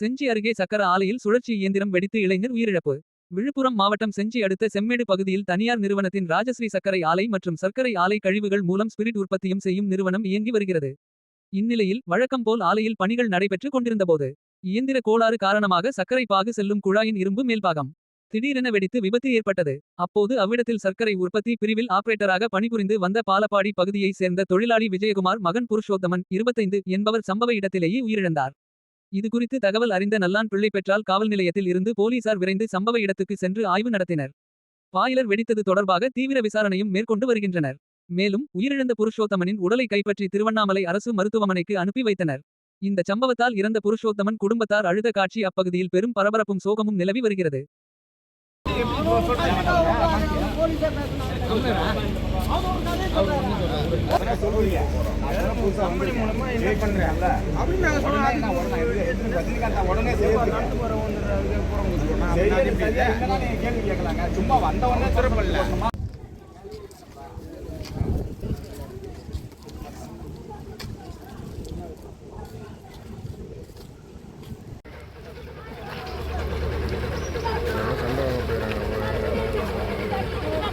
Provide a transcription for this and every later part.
செஞ்சி அருகே சக்கர ஆலையில் சுழற்சி இயந்திரம் வெடித்து இளைஞர் உயிரிழப்பு. விழுப்புரம் மாவட்டம் செஞ்சி அடுத்த செம்மேடு பகுதியில் தனியார் நிறுவனத்தின் ராஜஸ்ரீ சர்க்கரை ஆலை மற்றும் சர்க்கரை ஆலை கழிவுகள் மூலம் ஸ்பிரிட் உற்பத்தியும் செய்யும் நிறுவனம் இயங்கி வருகிறது. இந்நிலையில் வழக்கம் போல் ஆலையில் பணிகள் நடைபெற்றுக் கொண்டிருந்தபோது இயந்திர கோளாறு காரணமாக சர்க்கரை பாகு செல்லும் குழாயின் இரும்பு மேல்பாகம் திடீரென வெடித்து விபத்து ஏற்பட்டது. அப்போது அவ்விடத்தில் சர்க்கரை உற்பத்தி பிரிவில் ஆபரேட்டராக பணிபுரிந்து வந்த பாலப்பாடி பகுதியைச் சேர்ந்த தொழிலாளி விஜயகுமார் மகன் புருஷோத்தமன் இருபத்தைந்து என்பவர் சம்பவ இடத்திலேயே உயிரிழந்தார். இதுகுறித்து தகவல் அறிந்த நல்லான் பிள்ளை பெற்றால் காவல் நிலையத்தில் இருந்து போலீசார் விரைந்து சம்பவ இடத்துக்கு சென்று ஆய்வு நடத்தினர். பாய்லர் வெடித்தது தொடர்பாக தீவிர விசாரணையும் மேற்கொண்டு வருகின்றனர். மேலும் உயிரிழந்த புருஷோத்தமனின் உடலை கைப்பற்றி திருவண்ணாமலை அரசு மருத்துவமனைக்கு அனுப்பி வைத்தனர். இந்த சம்பவத்தால் இறந்த புருஷோத்தமன் குடும்பத்தார் அழுத காட்சி அப்பகுதியில் பெரும் பரபரப்பும் சோகமும் நிலவி வருகிறது. சும்மா வந்த உடனே திருப்பல்ல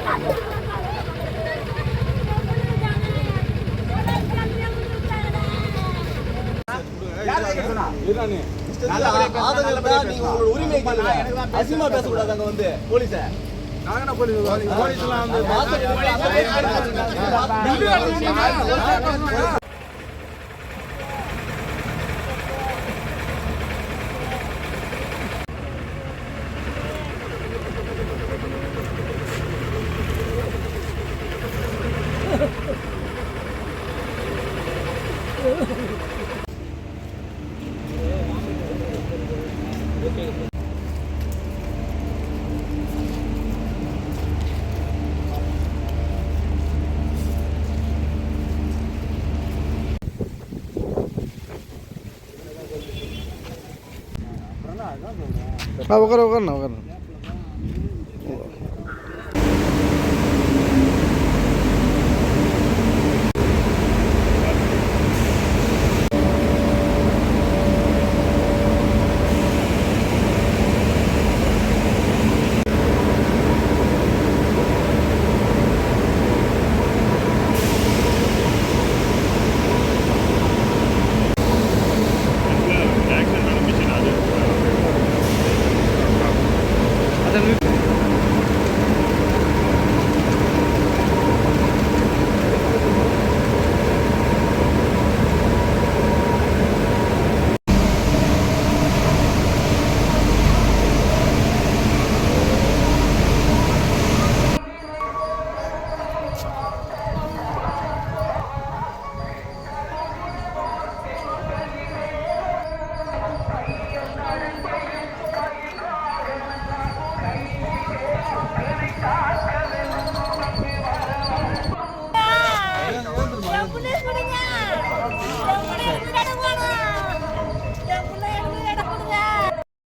சண்டை வாங்க உரிமை கேளுங்க அசிமா பேசக்கூடாது அங்க வந்து போலீஸ போலீஸ்லாம் हा वगैरे वगैरे ना वगैरे Bu ne? Bu ne?